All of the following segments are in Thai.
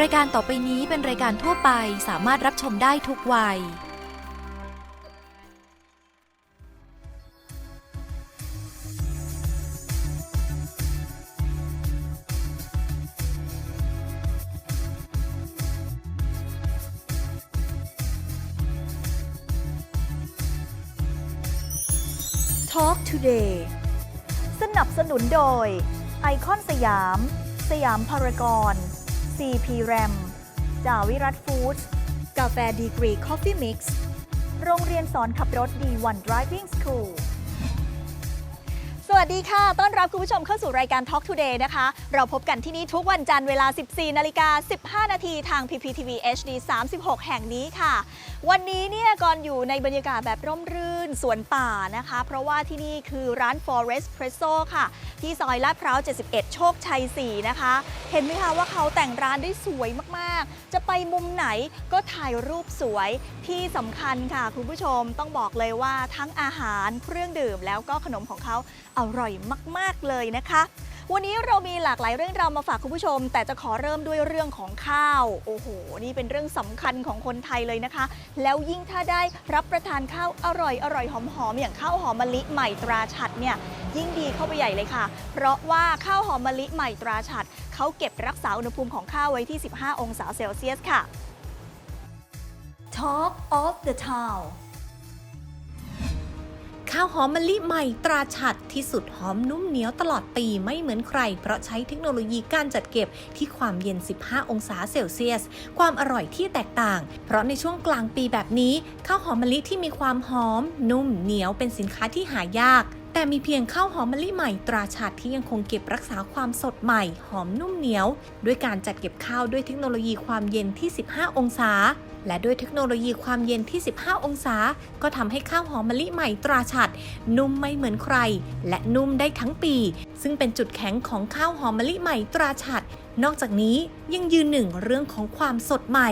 รายการต่อไปนี้เป็นรายการทั่วไปสามารถรับชมได้ทุกวัย Talk Today สนับสนุนโดย ไอคอนสยาม สยามพารากอน CP RAM จาวิรัตฟู้ดกาแฟดีกรีคอฟฟี่มิกซ์ โรงเรียนสอนขับรถดีวัน Driving School วัสดีค่ะ ต้อนรับคุณผู้ชมเข้าสู่รายการ Talk Today นะคะ เราพบกันที่นี่ทุกวันจันทร์เวลา 14 นาฬิกา 15 นาทีทาง PPTV HD 36 แห่งนี้ค่ะ วันนี้เนี่ยก่อนอยู่ในบรรยากาศแบบร่มรื่นสวนป่านะคะ เพราะว่าที่นี่คือร้าน Forest Presso ค่ะ ที่ซอยลาดพร้าว 71 โชคชัย 4 นะคะ เห็นไหมคะว่าเขาแต่งร้านได้สวยมากๆ จะไปมุมไหนก็ถ่ายรูปสวยที่สำคัญค่ะ คุณผู้ชมต้องบอกเลยว่าทั้งอาหารเครื่องดื่มแล้วก็ขนมของเขาอร่อยมากๆเลยนะคะ วันนี้เรามีหลากหลายเรื่องราวมาฝากคุณผู้ชม แต่จะขอเริ่มด้วยเรื่องของข้าว โอ้โห นี่เป็นเรื่องสำคัญของคนไทยเลยนะคะ แล้วยิ่งถ้าได้รับประทานข้าวอร่อยอร่อยหอมๆอย่างข้าวหอมมะลิใหม่ตราฉัดเนี่ยยิ่งดีเข้าไปใหญ่เลยค่ะ เพราะว่าข้าวหอมมะลิใหม่ตราฉัดเขาเก็บรักษาอุณหภูมิของข้าวไว้ที่ 15 องศาเซลเซียสค่ะ Talk of the Town ข้าวหอมมะลิใหม่ตราฉัดที่สุดหอมนุ่มเหนียวตลอดปีไม่เหมือนใคร เพราะใช้เทคโนโลยีการจัดเก็บที่ความเย็น 15 องศาเซลเซียส ความอร่อยที่แตกต่าง เพราะในช่วงกลางปีแบบนี้ข้าวหอมมะลิที่มีความหอม นุ่มเหนียวเป็นสินค้าที่หายากแต่มีเพียงข้าวหอมมะลิใหม่ตราฉัดที่ยังคงเก็บรักษาความสดใหม่ หอมนุ่มเหนียว ด้วยการจัดเก็บข้าวด้วยเทคโนโลยีความเย็นที่ 15 องศา และด้วยเทคโนโลยีความเย็นที่ 15 องศา ก็ทำให้ข้าวหอมมะลิใหม่ตราฉัด นุ่มไม่เหมือนใคร และนุ่มได้ทั้งปี ซึ่งเป็นจุดแข็งของข้าวหอมมะลิใหม่ตราฉัด นอกจากนี้ยังยืนหนึ่งเรื่องของความสดใหม่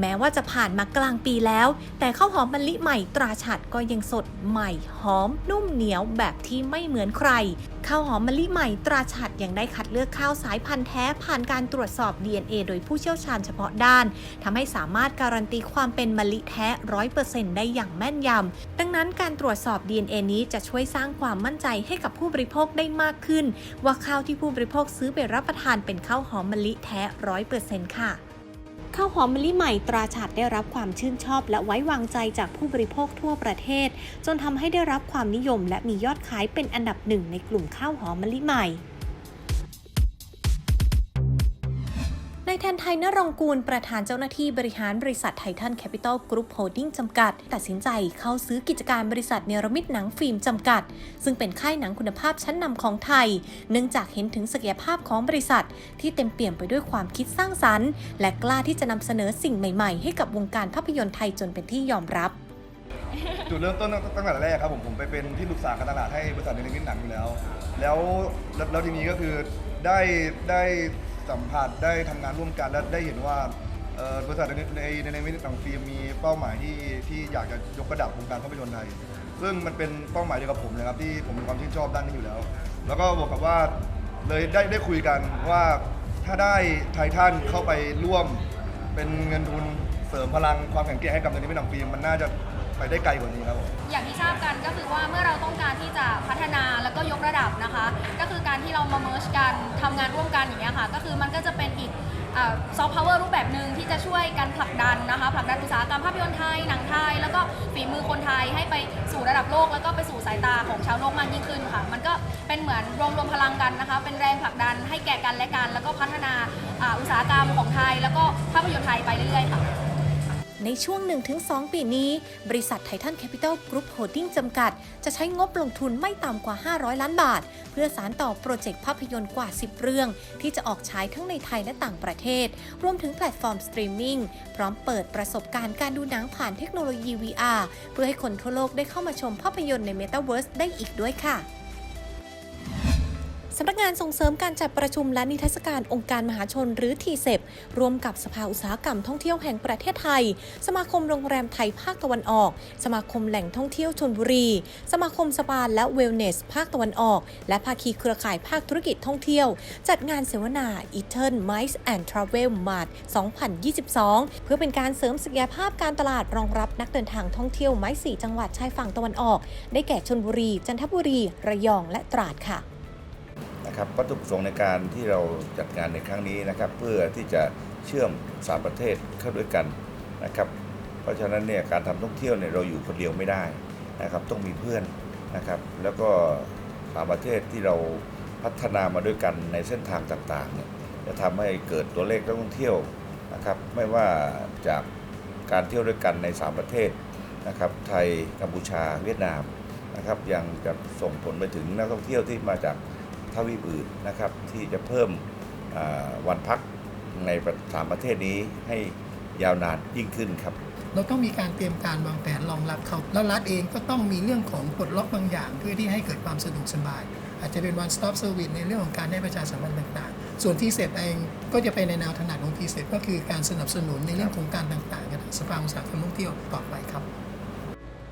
แม้ว่าจะผ่านมากลางปีแล้ว แต่ข้าวหอมมะลิใหม่ตราฉัดก็ยังสดใหม่หอมนุ่มเหนียวแบบที่ไม่เหมือนใคร ข้าวหอมมะลิใหม่ตราฉัดยังได้คัดเลือกข้าวสายพันธุ์แท้ผ่านการตรวจสอบ DNA โดยผู้เชี่ยวชาญเฉพาะด้านทำให้สามารถการันตีความเป็นมะลิแท้ร้อยเปอร์เซ็นต์ได้อย่างแม่นยำดังนั้นการตรวจสอบ DNA นี้จะช่วยสร้างความมั่นใจให้กับผู้บริโภคได้มากขึ้น ว่าข้าวที่ผู้บริโภคซื้อไปรับประทานเป็นข้าวหอมมะลิแท้ร้อยเปอร์เซ็นต์ค่ะ ข้าวหอมมะลิใหม่ตราฉัดได้รับความชื่นชอบและไว้วางใจจากผู้บริโภคทั่วประเทศ จนทำให้ได้รับความนิยมและมียอดขายเป็นอันดับหนึ่งในกลุ่มข้าวหอมมะลิใหม่ แทนไทยนรงกูลประธานเจ้าหน้าที่บริหารบริษัทไททันแคปิตอลกรุ๊ปโฮลดิ้งจำกัด ตัดสินใจเข้าซื้อกิจการบริษัทเนรมิตหนังฟิล์มจำกัด ซึ่งเป็นค่ายหนังคุณภาพชั้นนำของไทย เนื่องจากเห็นถึงศักยภาพของบริษัท ที่เต็มเปี่ยมไปด้วยความคิดสร้างสรรค์ และกล้าที่จะนำเสนอสิ่งใหม่ๆ ให้กับวงการภาพยนตร์ไทยจนเป็นที่ยอมรับจุดเริ่มต้นตั้งแต่แรกครับผมผมไปเป็นที่ปรึกษาการตลาดให้บริษัทในนิมิตหนังอยู่แล้ว แล้วแล้วทีนี้ก็คือได้ได้ สัมผัสได้ทำงานร่วมกันและได้เห็นว่าเอ่อบริษัทในในในนิมิตหนังฟิล์มมีเป้าหมายที่ที่อยากจะยกระดับวงการภาพยนตร์ไทย ซึ่งมันเป็นเป้าหมายเดียวกับผมเลยครับที่ผมมีความชื่นชอบด้านนี้อยู่แล้ว แล้วก็บอกกับว่าเลยได้ได้คุยกันว่าถ้าได้ไททันเข้าไปร่วม เป็นเงินทุนเสริมพลังความแข็งแกร่งให้กับในนิมิตหนังฟิล์มมันน่าจะไปได้ไกลกว่านี้ครับผม อย่างที่ทราบกันก็คือว่าเมื่อเราต้องการที่จะพัฒนา ก็ยกระดับนะคะ ก็คือการที่เรามาเมิร์ชกันทำงานร่วมกันอย่างเงี้ยค่ะ ก็คือมันก็จะเป็นอีกซอฟต์พาวเวอร์รูปแบบหนึ่งที่จะช่วยกันผลักดันนะคะผลักดันอุตสาหกรรมภาพยนตร์ไทย หนังไทย แล้วก็ฝีมือคนไทยให้ไปสู่ระดับโลก แล้วก็ไปสู่สายตาของชาวโลกมากยิ่งขึ้นค่ะ มันก็เป็นเหมือนรวมรวมพลังกันนะคะ เป็นแรงผลักดันให้แก่กันและกัน แล้วก็พัฒนาอ่าอุตสาหกรรมของไทย แล้วก็ภาพยนตร์ไทยไปเรื่อยๆค่ะ ในช่วง 1-2 ปีนี้ บริษัทไททันแคปิตอลกรุ๊ปโฮลดิ้งจำกัด จะใช้งบลงทุนไม่ต่ำกว่า 500 ล้านบาท เพื่อสารต่อโปรเจกต์ภาพยนตร์กว่า 10 เรื่อง ที่จะออกฉายทั้งในไทยและต่างประเทศ รวมถึงแพลตฟอร์มสตรีมมิ่งพร้อมเปิดประสบการณ์การดูหนังผ่านเทคโนโลยี VR เพื่อให้คนทั่วโลกได้เข้ามาชมภาพยนตร์ใน Metaverse ได้อีกด้วยค่ะ สำนักงานส่งเสริมการจัดประชุมและนิทรรศการองค์การมหาชนหรือทีเซร่วมกับสภาอุตสาหกรรมท่องเที่ยวแห่งประเทศไทย สมาคมโรงแรมไทยภาคตะวันออก สมาคมแหล่งท่องเที่ยวชนบุรี สมาคมสปาและเวลเนส ภาคตะวันออก และภาคีเครือข่ายภาคธุรกิจท่องเที่ยว จัดงานเสวนา e t e r n Mice and Travel Mart 2022 เพื่อเป็นการเสริมศักยภาพการตลาดรองรับนักเดินทางท่องเที่ยวไม้สีจังหวัดชายฝั่งตะวันออก ได้แก่ชนบุรี จันทบุรี ระยอง และตราดค่ะ นะครับวัตถุประสงค์ในการที่เราจัดงานในครั้งนี้นะครับ เพื่อที่จะเชื่อมสามประเทศเข้าด้วยกันนะครับ เพราะฉะนั้นเนี่ยการทำท่องเที่ยวเนี่ยเราอยู่คนเดียวไม่ได้นะครับต้องมีเพื่อนนะครับ แล้วก็สามประเทศที่เราพัฒนามาด้วยกันในเส้นทางต่างๆเนี่ยจะทำให้เกิดตัวเลขนักท่องเที่ยวนะครับ ไม่ว่าจากการเที่ยวด้วยกันในสามประเทศนะครับ ไทยกัมพูชาเวียดนามนะครับ ยังจะส่งผลไปถึงนักท่องเที่ยวที่มาจาก ทวีปอื่นนะครับที่จะเพิ่มวันพักในสามประเทศนี้ให้ยาวนานยิ่งขึ้นครับ เราต้องมีการเตรียมการวางแผนรองรับเขาแล้วรัฐเองก็ต้องมีเรื่องของปลดล็อกบางอย่าง เพื่อที่ให้เกิดความสะดวกสบาย อาจจะเป็น one stop service ในเรื่องของการให้ประชาสัมพันธ์ต่างๆ ส่วนที่เสร็จเองก็จะไปในแนวถนัดของทีเสร็จก็คือการสนับสนุนในเรื่องของการต่างๆกับสภาอุตสาหกรรมท่องเที่ยวต่อไปครับ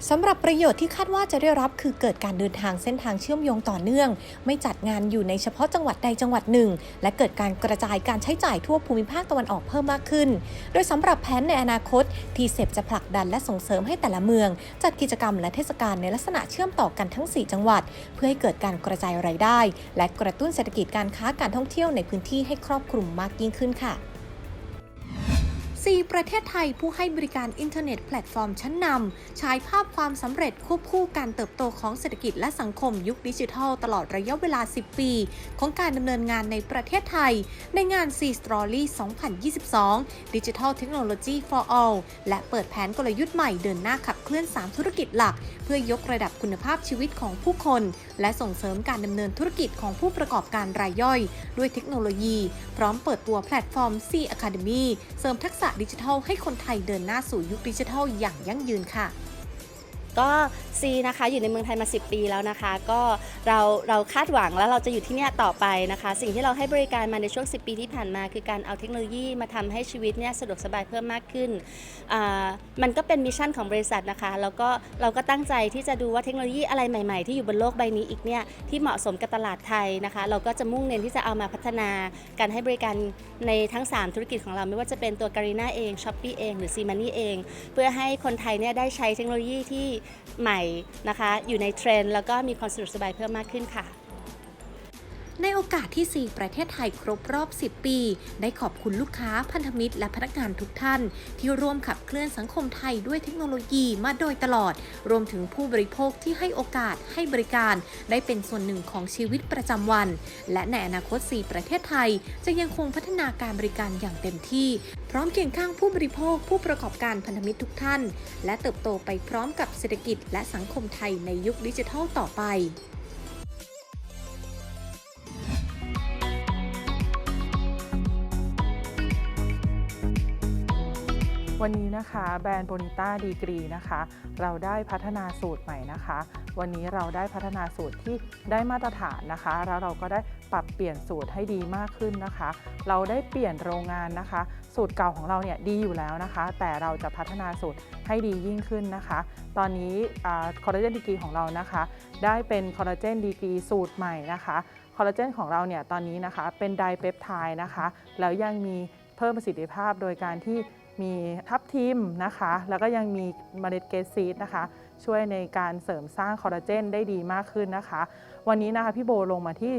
สำหรับประโยชน์ที่คาดว่าจะได้รับคือเกิดการเดินทางเส้นทางเชื่อมโยงต่อเนื่อง ไม่จัดงานอยู่ในเฉพาะจังหวัดใดจังหวัดหนึ่ง และเกิดการกระจายการใช้จ่ายทั่วภูมิภาคตะวันออกเพิ่มมากขึ้น โดยสำหรับแผนในอนาคตทีเซจะผลักดันและส่งเสริมให้แต่ละเมือง จัดกิจกรรมและเทศกาลในลักษณะเชื่อมต่อกันทั้ง 4 จังหวัด เพื่อให้เกิดการกระจายรายได้ และกระตุ้นเศรษฐกิจการค้าการท่องเที่ยวในพื้นที่ให้ครอบคลุมมากยิ่งขึ้นค่ะ 4 ประเทศไทยผู้ให้บริการอินเทอร์เน็ตแพลตฟอร์มชั้นนำฉายภาพความสำเร็จควบคู่การเติบโตของเศรษฐกิจและสังคมยุคดิจิทัล ตลอดระยะเวลา 10 ปี ของการดำเนินงานในประเทศไทย ในงาน C Story 2022 Digital Technology for All และเปิดแผนกลยุทธ์ใหม่เดินหน้าขับเคลื่อน 3 ธุรกิจหลัก พื่อยกระดับคุณภาพชีวิตของผู้คน และส่งเสริมการดำเนินธุรกิจของผู้ประกอบการรายย่อย ด้วยเทคโนโลยี พร้อมเปิดตัวแพลตฟอร์ม C Academy เสริมทักษะดิจิทัลให้คนไทยเดินหน้าสู่ยุคดิจิทัลอย่างยั่งยืนค่ะ ก็ซีนะคะอยู่ในเมืองไทยมา 10 ปีแล้วนะคะ ก็เราเราคาดหวังแล้วเราจะอยู่ที่เนี่ยต่อไปนะคะ สิ่งที่เราให้บริการมาในช่วง 10 ปีที่ผ่านมา คือการเอาเทคโนโลยีมาทำให้ชีวิตเนี่ยสะดวกสบายเพิ่มมากขึ้น มันก็เป็นมิชชั่นของบริษัทนะคะ แล้วก็เราก็ตั้งใจที่จะดูว่าเทคโนโลยีอะไรใหม่ ๆ ที่อยู่บนโลกใบนี้อีกเนี่ยที่เหมาะสมกับตลาดไทยนะคะ เราก็จะมุ่งเน้นที่จะเอามาพัฒนาการให้บริการในทั้ง 3 ธุรกิจของเราไม่ว่าจะเป็นตัวการีนาเองช้อปปีเองหรือซีมานี่เอง เพื่อให้คนไทยเนี่ยได้ใช้เทคโนโลยีที่ใหม่นะคะ อยู่ในเทรนด์แล้วก็มีความสะดวกสบายเพิ่มมากขึ้นค่ะ ในโอกาสที่ 4 ประเทศไทยครบรอบ 10 ปี ได้ขอบคุณลูกค้าพันธมิตรและพนักงานทุกท่าน ที่ร่วมขับเคลื่อนสังคมไทยด้วยเทคโนโลยีมาโดยตลอด รวมถึงผู้บริโภคที่ให้โอกาสให้บริการ ได้เป็นส่วนหนึ่งของชีวิตประจำวัน และในอนาคต 4 ประเทศไทย จะยังคงพัฒนาการบริการอย่างเต็มที่ พร้อมเคียงข้างผู้บริโภค ผู้ประกอบการพันธมิตรทุกท่าน และเติบโตไปพร้อมกับเศรษฐกิจและสังคมไทยในยุคดิจิทัลต่อไป วันนี้นะคะแบรนด์โบนิต้าดีกรีนะคะ เราได้พัฒนาสูตรใหม่นะคะ วันนี้เราได้พัฒนาสูตรที่ได้มาตรฐานนะคะ แล้วเราก็ได้ปรับเปลี่ยนสูตรให้ดีมากขึ้นนะคะ เราได้เปลี่ยนโรงงานนะคะ สูตรเก่าของเราเนี่ยดีอยู่แล้วนะคะ แต่เราจะพัฒนาสูตรให้ดียิ่งขึ้นนะคะ ตอนนี้คอลลาเจนดีกรีของเรานะคะ ได้เป็นคอลลาเจนดีกรีสูตรใหม่นะคะคอลลาเจนของเราเนี่ยตอนนี้นะคะเป็นไดเปปไทด์นะคะแล้วยังมีเพิ่มประสิทธิภาพโดยการที่ มีทับทิมนะคะ แล้วก็ยังมีเมล็ดเกสซีดนะคะ ช่วยในการเสริมสร้างคอลลาเจนได้ดีมากขึ้นนะคะ วันนี้นะคะพี่โบลงมาที่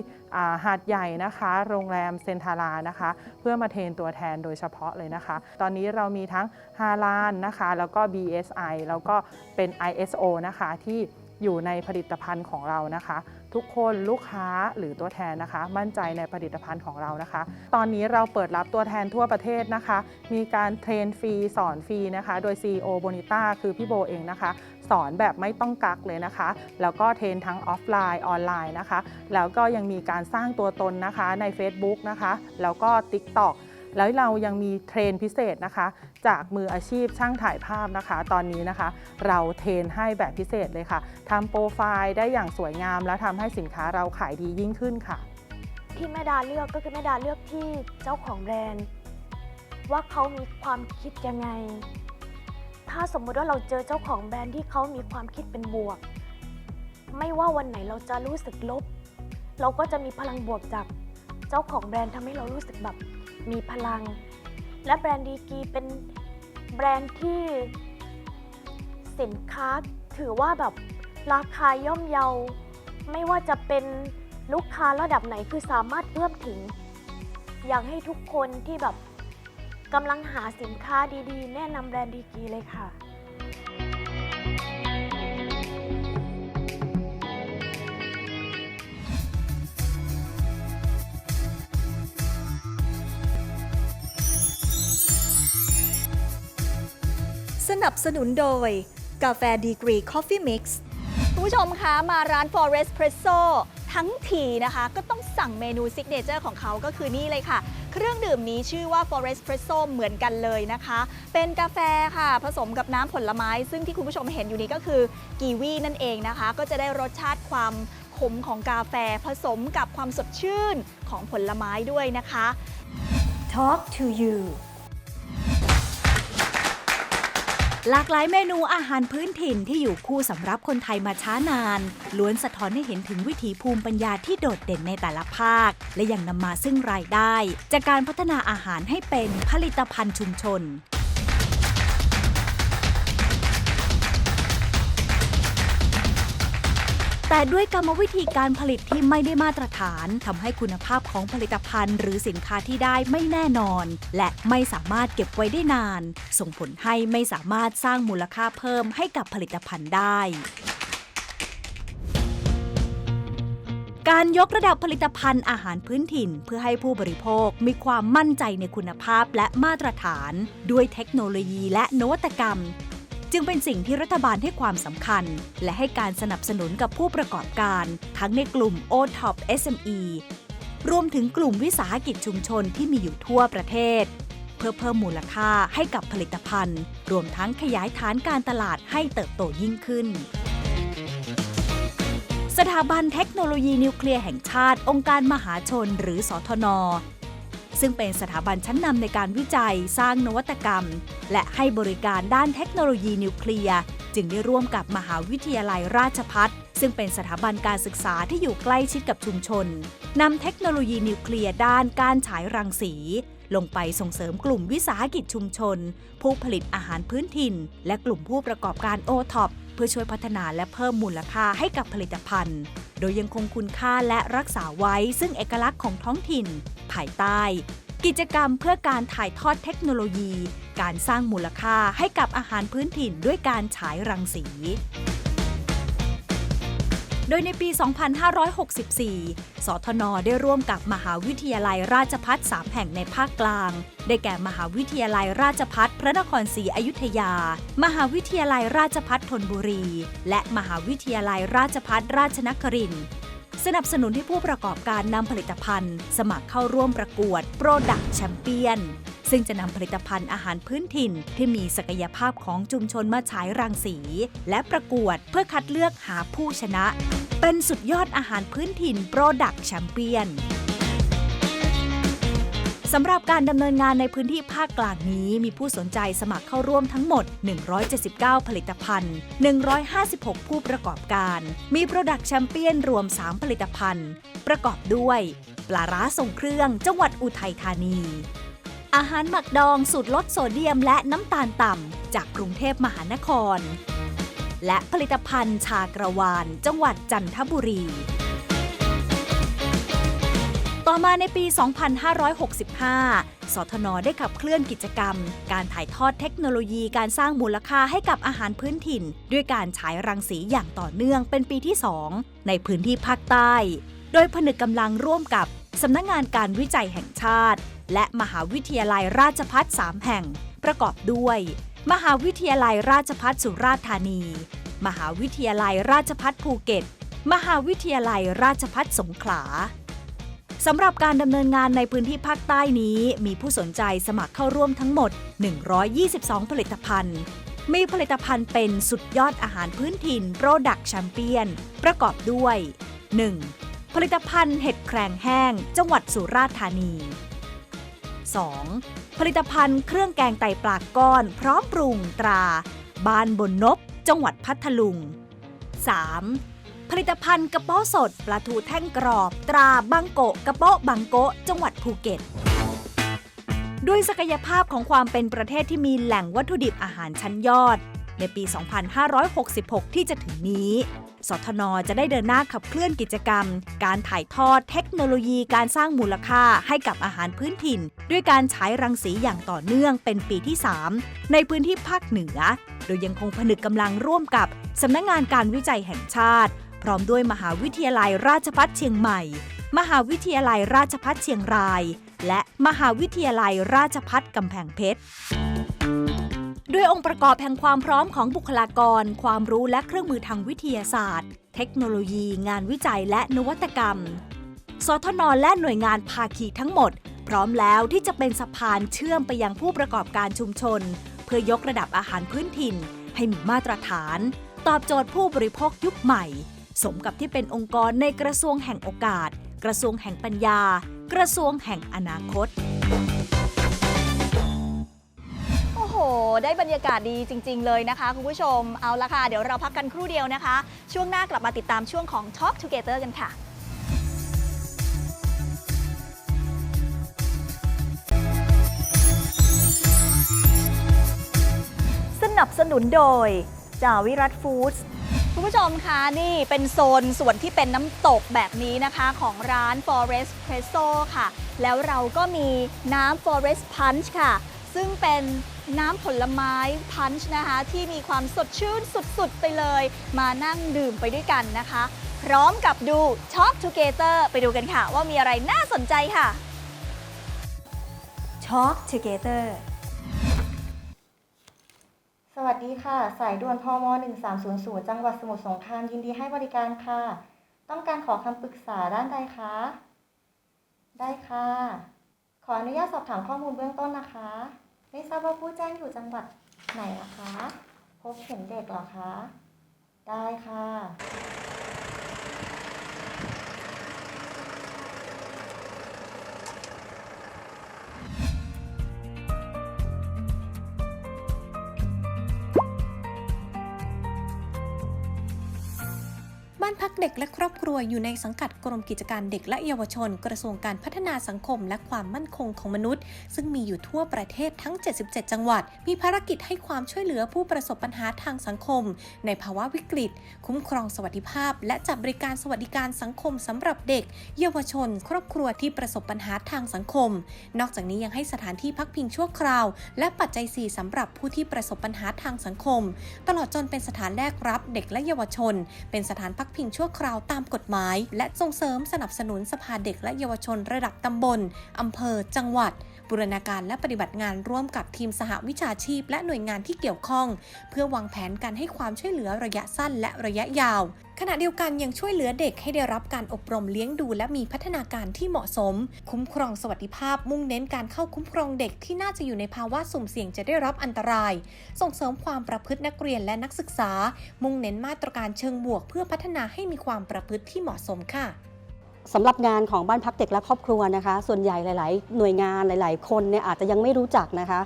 หาดใหญ่นะคะ โรงแรมเซนทารานะคะ เพื่อมาเทรนตัวแทนโดยเฉพาะเลยนะคะ ตอนนี้เรามีทั้งฮาลานนะคะ แล้วก็ BSI แล้วก็เป็น ISO นะคะที่อยู่ในผลิตภัณฑ์ของเรานะคะ ทุกคนลูกค้าหรือตัวแทนนะคะ มั่นใจในผลิตภัณฑ์ของเรานะคะ ตอนนี้เราเปิดรับตัวแทนทั่วประเทศนะคะ มีการเทรนฟรีสอนฟรีนะคะ โดย CEO Bonita คือพี่โบเองนะคะ สอนแบบไม่ต้องกักเลยนะคะ แล้วก็เทรนทั้งออฟไลน์ออนไลน์นะคะ แล้วก็ยังมีการสร้างตัวตนนะคะใน Facebook นะคะ แล้วก็ TikTok แล้วเรายังมีเทรนพิเศษนะคะ จากมืออาชีพช่างถ่ายภาพนะคะ ตอนนี้นะคะ เราเทรนให้แบบพิเศษเลยค่ะทำโปรไฟล์ได้อย่างสวยงาม และทำให้สินค้าเราขายดียิ่งขึ้นค่ะ ที่แม่ดาเลือกก็คือแม่ดาเลือกที่เจ้าของแบรนด์ ว่าเขามีความคิดยังไง ถ้าสมมุติว่าเราเจอเจ้าของแบรนด์ที่เขามีความคิดเป็นบวก ไม่ว่าวันไหนเราจะรู้สึกลบ เราก็จะมีพลังบวกจากเจ้าของแบรนด์ทำให้เรารู้สึกแบบ มีพลัง และแบรนด์ดีกีเป็นแบรนด์ที่สินค้าถือว่าแบบราคาย่อมเยา ไม่ว่าจะเป็นลูกค้าระดับไหนคือสามารถเอื้อมถึง อยากให้ทุกคนที่แบบกำลังหาสินค้าดีๆ แนะนำแบรนด์ดีกีเลยค่ะ สนับสนุนโดย กาแฟดีกรีคอฟฟี่มิกซ์คุณผู้ชมคะมาร้าน Forest Presso ทั้งทีนะคะ ก็ต้องสั่งเมนูซิกเนเจอร์ของเขาก็คือนี่เลยค่ะ เครื่องดื่มนี้ชื่อว่า Forest Presso เหมือนกันเลยนะคะ เป็นกาแฟค่ะ ผสมกับน้ำผลไม้ ซึ่งที่คุณผู้ชมเห็นอยู่นี้ก็คือกีวีนั่นเองนะคะ ก็จะได้รสชาติความขมของกาแฟผสมกับความสดชื่นของผลไม้ด้วยนะคะ Talk to you หลากหลายเมนูอาหารพื้นถิ่นที่อยู่คู่สำหรับคนไทยมาช้านาน ล้วนสะท้อนให้เห็นถึงวิถีภูมิปัญญาที่โดดเด่นในแต่ละภาค และยังนำมาซึ่งรายได้ จากการพัฒนาอาหารให้เป็นผลิตภัณฑ์ชุมชน แต่ด้วยกรรมวิธีการผลิตที่ไม่ได้มาตรฐานทำให้คุณภาพของผลิตภัณฑ์ หรือสินค้าที่ได้ไม่แน่นอน และไม่สามารถเก็บไว้ได้นาน ส่งผลให้ไม่สามารถสร้างมูลค่าเพิ่มให้กับผลิตภัณฑ์ได้ การยกระดับผลิตภัณฑ์อาหารพื้นถิ่น เพื่อให้ผู้บริโภคมีความมั่นใจในคุณภาพและมาตรฐาน ด้วยเทคโนโลยีและนวัตกรรม จึงเป็นสิ่งที่รัฐบาลให้ความสำคัญ และให้การสนับสนุนกับผู้ประกอบการ ทั้งในกลุ่ม O-Top SME รวมถึงกลุ่มวิสาหกิจชุมชนที่มีอยู่ทั่วประเทศ เพื่อเพิ่มมูลค่าให้กับผลิตภัณฑ์ รวมทั้งขยายฐานการตลาดให้เติบโตยิ่งขึ้นสถาบันเทคโนโลยีนิวเคลียร์แห่งชาติ องค์การมหาชนหรือสทน ซึ่งเป็นสถาบันชั้นนำในการวิจัยสร้างนวัตกรรม และให้บริการด้านเทคโนโลยีนิวเคลียร์ จึงได้ร่วมกับมหาวิทยาลัยราชพัฒซึ่งเป็นสถาบันการศึกษาที่อยู่ใกล้ชิดกับชุมชนนำเทคโนโลยีนิวเคลียร์ด้านการฉายรังสี ลงไปส่งเสริมกลุ่มวิสาหกิจชุมชน ผู้ผลิตอาหารพื้นถิ่น และกลุ่มผู้ประกอบการโอท็อปเพื่อช่วยพัฒนาและเพิ่มมูลค่าให้กับผลิตภัณฑ์ โดยยังคงคุณค่าและรักษาไว้ซึ่งเอกลักษณ์ของท้องถิ่น ภายใต้ กิจกรรมเพื่อการถ่ายทอดเทคโนโลยี การสร้างมูลค่าให้กับอาหารพื้นถิ่นด้วยการฉายรังสี โดยในปี 2564 สทน ได้ร่วมกับมหาวิทยาลัยราชพัฒ3แห่งในภาคกลาง ได้แก่มหาวิทยาลัยราชพัฒพระนครศรีอยุธยา มหาวิทยาลัยราชพัฒธนบุรี และมหาวิทยาลัยราชพัฒราชนครินทร์สนับสนุนให้ผู้ประกอบการนำผลิตภัณฑ์ สมัครเข้าร่วมประกวด Product Champion ซึ่งจะนำผลิตภัณฑ์อาหารพื้นถิ่น ที่มีศักยภาพของชุมชนมาฉายรังสี และประกวดเพื่อคัดเลือกหาผู้ชนะ เป็นสุดยอดอาหารพื้นถิ่น Product Champion สำหรับการดำเนินงานในพื้นที่ภาคกลางนี้มีผู้สนใจสมัครเข้าร่วมทั้งหมด 179 ผลิตภัณฑ์ 156 ผู้ประกอบการ มี Product Champion รวม 3 ผลิตภัณฑ์ ประกอบด้วย ปลาร้าทรงเครื่องจังหวัดอุทัยธานี อาหารหมักดองสูตรลดโซเดียมและน้ำตาลต่ำจากกรุงเทพมหานคร และผลิตภัณฑ์ชากระวาน จังหวัดจันทบุรี ต่อมาในปี 2565 สทนได้ขับเคลื่อนกิจกรรม การถ่ายทอดเทคโนโลยีการสร้างมูลค่าให้กับอาหารพื้นถิ่น ด้วยการฉายรังสีอย่างต่อเนื่องเป็นปีที่ 2 ในพื้นที่ภาคใต้ โดยผนึกกำลังร่วมกับสำนักงงานการวิจัยแห่งชาติ และมหาวิทยาลัยราชพัฒ3แห่ง ประกอบด้วย มหาวิทยาลัยราชพัฒสุราษฎร์ธานี มหาวิทยาลัยราชพัฒภูเก็ต มหาวิทยาลัยราชพัฒสงขลาสำหรับการดำเนินงานในพื้นที่ภาคใต้นี้ มีผู้สนใจสมัครเข้าร่วมทั้งหมด 122 ผลิตภัณฑ์ มีผลิตภัณฑ์เป็นสุดยอดอาหารพื้นถิ่น Product Champion ประกอบด้วย 1. ผลิตภัณฑ์เห็ดแครงแห้ง จังหวัดสุราษฎร์ธานี 2. ผลิตภัณฑ์เครื่องแกงไตปลากก้อน พร้อมปรุงตรา บ้านบนนกจังหวัดพัทลุง 3. ผลิตภัณฑ์กระเป๋าสดปลาทูแท่งกรอบ ตราบังโกะกระเป๋าบังโกะจังหวัดภูเก็ตด้วยศักยภาพของความเป็นประเทศที่มีแหล่งวัตถุดิบอาหารชั้นยอด ในปี 2566 ที่จะถึงนี้ สทนจะได้เดินหน้าขับเคลื่อนกิจกรรม การถ่ายทอดเทคโนโลยีการสร้างมูลค่าให้กับอาหารพื้นถิ่น ด้วยการฉายรังสีอย่างต่อเนื่องเป็นปีที่ 3 ในพื้นที่ภาคเหนือ โดยยังคงผนึกกำลังร่วมกับสำนักงงานการวิจัยแห่งชาติ พร้อมด้วยมหาวิทยาลัยราชภัฏเชียงใหม่ มหาวิทยาลัยราชภัฏเชียงราย และมหาวิทยาลัยราชภัฏกำแพงเพชร ด้วยองค์ประกอบแห่งความพร้อมของบุคลากร ความรู้และเครื่องมือทางวิทยาศาสตร์ เทคโนโลยี งานวิจัยและนวัตกรรม สทนและหน่วยงานภาคีทั้งหมด พร้อมแล้วที่จะเป็นสะพานเชื่อมไปยังผู้ประกอบการชุมชน เพื่อยกระดับอาหารพื้นถิ่น ให้มีมาตรฐาน ตอบโจทย์ผู้บริโภคยุคใหม่ สมกับที่เป็นองค์กรในกระทรวงแห่งโอกาส กระทรวงแห่งปัญญา กระทรวงแห่งอนาคต ได้บรรยากาศดีจริง ๆ เลยนะคะ คุณผู้ชม เอาละค่ะ เดี๋ยวเราพักกันครู่เดียวนะคะ ช่วงหน้ากลับมาติดตามช่วงของ Talk Together กันค่ะสนับสนุนโดยจาวิรัตฟู้ดสคุณผู้ชมคะนี่เป็นโซนส่วนที่เป็นน้ำตกแบบนี้นะคะของร้าน Forest Presso ค่ะ แล้วเราก็มีน้ำ Forest Punch ค่ะ ซึ่งเป็น น้ำผลไม้พันช์นะคะ ที่มีความสดชื่นสุดๆ ไปเลย มานั่งดื่มไปด้วยกันนะคะ พร้อมกับดู Talk Together ไปดูกันค่ะ ว่ามีอะไรน่าสนใจค่ะ Talk Together สวัสดีค่ะ สายด่วนพม 1300 จังหวัดสมุทรสงครามยินดีให้บริการค่ะ ต้องการขอคำปรึกษาด้านใดคะ ได้ค่ะ ขออนุญาตสอบถามข้อมูลเบื้องต้นนะคะ ไม่ทราบว่าผู้แจ้งอยู่จังหวัดไหนนะคะ พบเห็นเด็กเหรอคะ ได้ค่ะานพักเด็กและครอบครัวอยู่ในสังกัดกรมกิจการเด็กและเยาวชน กระทรวงการพัฒนาสังคม และความมั่นคงของมนุษย์ ซึ่งมีอยู่ทั่วประเทศทั้ง 77 จังหวัด มีภารกิจให้ความช่วยเหลือผู้ประสบปัญหาทางสังคม ในภาวะวิกฤต คุ้มครองสวัสดิภาพ และจัดบริการสวัสดิการสังคมสำหรับเด็ก เยาวชน ครอบครัวที่ประสบปัญหาทางสังคม นอกจากนี้ยังให้สถานที่พักพิงชั่วคราว และปัจจัย4สำหรับผู้ที่ประสบปัญหาทางสังคม ตลอดจนเป็นสถานแรกรับเด็กและเยาวชน เป็นสถานพักพิงชั่วคราวตามกฎหมาย และส่งเสริมสนับสนุนสภาเด็กและเยาวชนระดับตำบลอำเภอ จังหวัด บูรณาการและปฏิบัติงานร่วมกับทีมสหวิชาชีพ และหน่วยงานที่เกี่ยวข้อง เพื่อวางแผนการให้ความช่วยเหลือระยะสั้นและระยะยาว ขณะเดียวกันยังช่วยเหลือเด็กให้ได้รับการอบรมเลี้ยงดู และมีพัฒนาการที่เหมาะสม คุ้มครองสวัสดิภาพ มุ่งเน้นการเข้าคุ้มครองเด็กที่น่าจะอยู่ในภาวะสุ่มเสี่ยงจะได้รับอันตราย ส่งเสริมความประพฤตินักเรียนและนักศึกษา มุ่งเน้นมาตรการเชิงบวก เพื่อพัฒนาให้มีความประพฤติที่เหมาะสมค่ะ สำหรับงานของบ้านพักเด็กและครอบครัวนะคะ ส่วนใหญ่หลาย ๆ หน่วยงานหลาย ๆ คนเนี่ยอาจจะยังไม่รู้จักนะคะ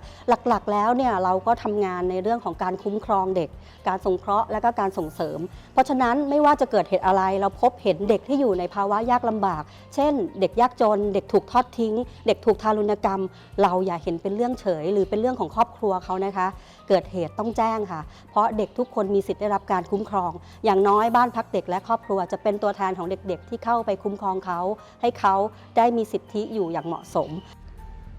หลัก ๆ แล้วเนี่ยเราก็ทำงานในเรื่องของการคุ้มครองเด็ก การสงเคราะห์และก็การส่งเสริม เพราะฉะนั้นไม่ว่าจะเกิดเหตุอะไร เราพบเห็นเด็กที่อยู่ในภาวะยากลำบาก เช่น เด็กยากจน เด็กถูกทอดทิ้ง เด็กถูกทารุณกรรม เราอย่าเห็นเป็นเรื่องเฉย หรือเป็นเรื่องของครอบครัวเขานะคะ เกิดเหตุต้องแจ้งค่ะ เพราะเด็กทุกคนมีสิทธิ์ได้รับการคุ้มครอง อย่างน้อยบ้านพักเด็กและครอบครัวจะเป็นตัวแทนของเด็ก ๆ ที่เข้าไปคุ้มครองเขาให้เขาได้มีสิทธิอยู่อย่างเหมาะสม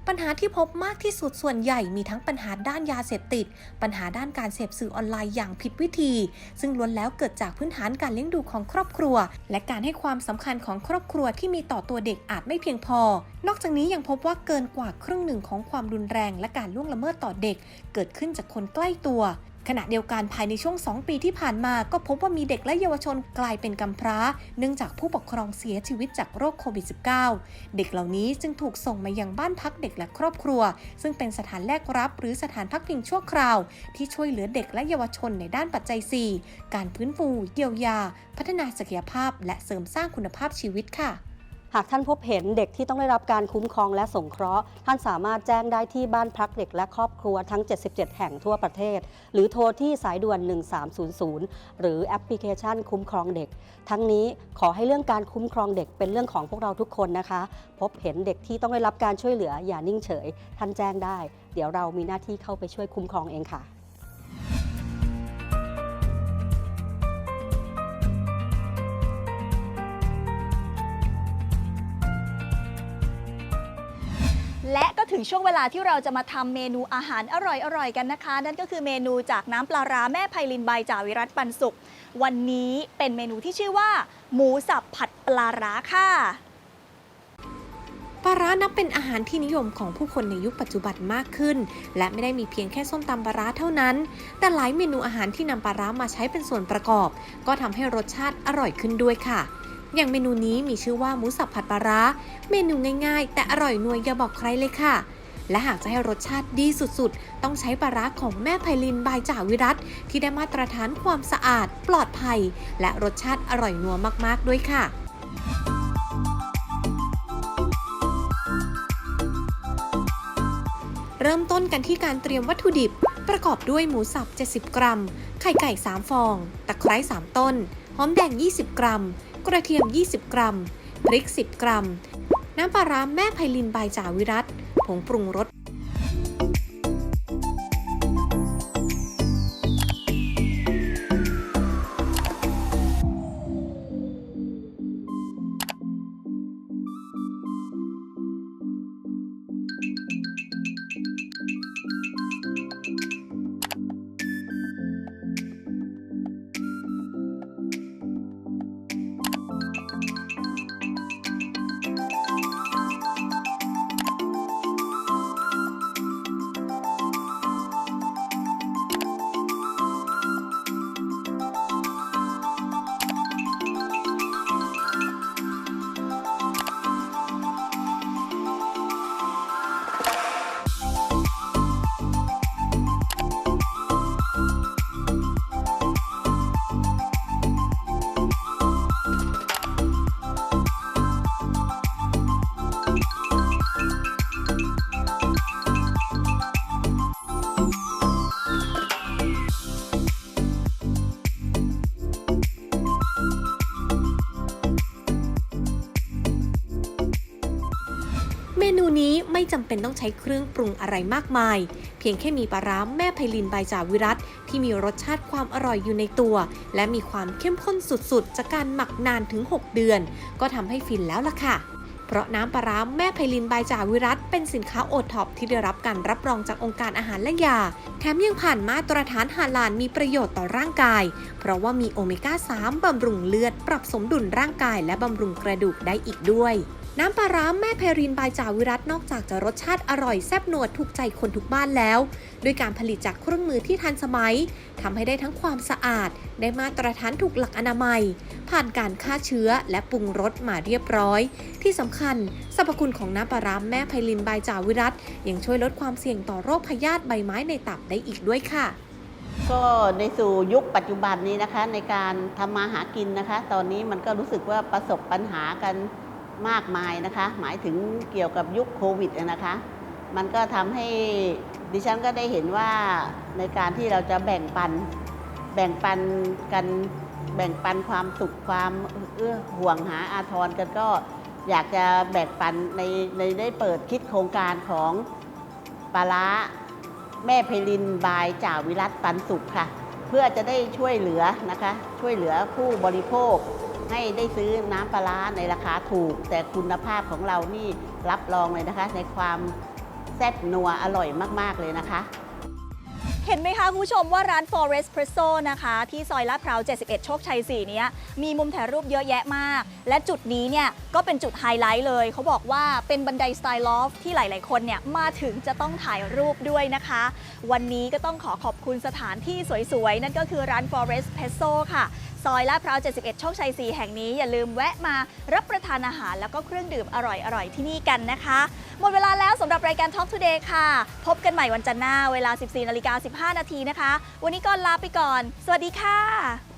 ปัญหาที่พบมากที่สุดส่วนใหญ่มีทั้งปัญหาด้านยาเสพติด ปัญหาด้านการเสพสื่อออนไลน์อย่างผิดวิธี ซึ่งล้วนแล้วเกิดจากพื้นฐานการเลี้ยงดูของครอบครัว และการให้ความสำคัญของครอบครัวที่มีต่อตัวเด็กอาจไม่เพียงพอ นอกจากนี้ยังพบว่าเกินกว่าครึ่งหนึ่งของความรุนแรงและการล่วงละเมิดต่อเด็ก เกิดขึ้นจากคนใกล้ตัว ขณะเดียวกันภายในช่วง 2 ปีที่ผ่านมาก็พบว่ามีเด็กและเยาวชนกลายเป็นกำพร้า เนื่องจากผู้ปกครองเสียชีวิตจากโรคโควิด -19 เด็กเหล่านี้จึงถูกส่งมายังบ้านพักเด็กและครอบครัว ซึ่งเป็นสถานแลกรับ หรือสถานพักพิงชั่วคราว ที่ช่วยเหลือเด็กและเยาวชนในด้านปัจจัย 4 การฟื้นฟูเยียวยา พัฒนาศักยภาพ และเสริมสร้างคุณภาพชีวิตค่ะ หากท่านพบเห็นเด็กที่ต้องได้รับการคุ้มครองและสงเคราะห์ ท่านสามารถแจ้งได้ที่บ้านพักเด็กและครอบครัวทั้ง 77 แห่งทั่วประเทศ หรือโทรที่สายด่วน 1300 หรือแอปพลิเคชันคุ้มครองเด็ก ทั้งนี้ขอให้เรื่องการคุ้มครองเด็กเป็นเรื่องของพวกเราทุกคนนะคะ พบเห็นเด็กที่ต้องได้รับการช่วยเหลืออย่านิ่งเฉย ท่านแจ้งได้ เดี๋ยวเรามีหน้าที่เข้าไปช่วยคุ้มครองเองค่ะ และก็ถึงช่วงเวลาที่เราจะมาทำเมนูอาหารอร่อยๆกันนะคะ นั่นก็คือเมนูจากน้ำปลาร้าแม่ไพลินใบจ่าวิรัตปันสุข วันนี้เป็นเมนูที่ชื่อว่า หมูสับผัดปลาร้าค่ะปลาร้านับเป็นอาหารที่นิยมของผู้คนในยุคปัจจุบันมากขึ้น และไม่ได้มีเพียงแค่ส้มตำปลาร้าเท่านั้น แต่หลายเมนูอาหารที่นำปลาร้ามาใช้เป็นส่วนประกอบ ก็ทำให้รสชาติอร่อยขึ้นด้วยค่ะ อย่างเมนูนี้มีชื่อว่าหมูสับผัดปลาร้า เมนูง่ายๆ แต่อร่อยนัวอย่าบอกใครเลยค่ะ และหากจะให้รสชาติดีสุดๆ ต้องใช้ปลาร้าของแม่ไพลินบายจ่าวิรัตที่ได้มาตรฐานความสะอาด ปลอดภัย และรสชาติอร่อยนัวมากๆด้วยค่ะเริ่มต้นกันที่การเตรียมวัตถุดิบ ประกอบด้วยหมูสับ 70 กรัม ไข่ไก่ 3 ฟอง ตะไคร้ 3 ต้น หอมแดง 20 กรัม กระเทียม 20 กรัม พริก 10 กรัม น้ำปลาร้าแม่ไพลินบายจ่าวิรัตผงปรุงรส ใช้เครื่องปรุงอะไรมากมาย เพียงแค่มีปลาร้าแม่ไพลินใบจ่าวิรัตที่มีรสชาติความอร่อยอยู่ในตัว และมีความเข้มข้นสุดๆ จากการหมักนานถึง 6 เดือน ก็ทำให้ฟินแล้วล่ะค่ะเพราะน้ำปลาร้าแม่ไพลินบายจ่าวิรัตเป็นสินค้าโอท็อปที่ได้รับการรับรองจากองค์การอาหารและยา แถมยังผ่านมาตรฐานฮาลาลมีประโยชน์ต่อร่างกาย เพราะว่ามีโอเมก้า 3 บำรุงเลือด ปรับสมดุลร่างกายและบำรุงกระดูกได้อีกด้วย น้ำปลาร้าแม่ไพรินบายจ่าวิรัตนอกจากจะรสชาติอร่อยแซ่บนัวถูกใจคนทุกบ้านแล้ว ด้วยการผลิตจากเครื่องมือที่ทันสมัยทำให้ได้ทั้งความสะอาด ได้มาตรฐานถูกหลักอนามัย ผ่านการฆ่าเชื้อและปรุงรสมาเรียบร้อย ที่สำคัญสรรพคุณของน้ำปลาร้าแม่ไพลินบายจ่าวิรัตยังช่วยลดความเสี่ยงต่อโรคพยาธิใบไม้ในตับได้อีกด้วยค่ะก็ในสู่ยุคปัจจุบันนี้นะคะในการทำมาหากินนะคะ ตอนนี้มันก็รู้สึกว่าประสบปัญหากัน มากมายนะคะ หมายถึงเกี่ยวกับยุคโควิดนะคะ มันก็ทำให้ดิฉันก็ได้เห็นว่าในการที่เราจะแบ่งปัน แบ่งปันกันแบ่งปันความสุขความเอื้อห่วงหาอาทรกันก็อยากจะแบ่งปันในในได้เปิดคิดโครงการของปลาร้าแม่เพลินบายจ่าวิรัตปันสุขค่ะ เพื่อจะได้ช่วยเหลือนะคะ ช่วยเหลือผู้บริโภค ให้ได้ซื้อน้ำปลาร้าในราคาถูก แต่คุณภาพของเรานี่รับรองเลยนะคะ ในความแซ่บนัวอร่อยมาก ๆ เลยนะคะ เห็นไหมคะคุณผู้ชมว่าร้าน Forest Presso นะคะ ที่ซอยลาดพร้าว 71 โชคชัย 4 เนี้ยมีมุมถ่ายรูปเยอะแยะมาก และจุดนี้เนี่ยก็เป็นจุดไฮไลท์เลย เขาบอกว่าเป็นบันไดสไตล์ลอฟที่หลาย ๆ คนเนี่ยมาถึงจะต้องถ่ายรูปด้วยนะคะ วันนี้ก็ต้องขอขอบคุณสถานที่สวย ๆ นั่นก็คือร้าน Forest Presso ค่ะ ซอยลาดพร้าว 71 โชคชัย 4 แห่งนี้อย่าลืมแวะมารับประทานอาหารแล้วก็เครื่องดื่มอร่อยๆ ที่นี่กันนะคะ หมดเวลาแล้วสำหรับรายการ Talk Today ค่ะ พบกันใหม่วันจันทร์หน้าเวลา 14นาฬิกา15 นาทีนะคะ วันนี้ก่อนลาไปก่อน สวัสดีค่ะ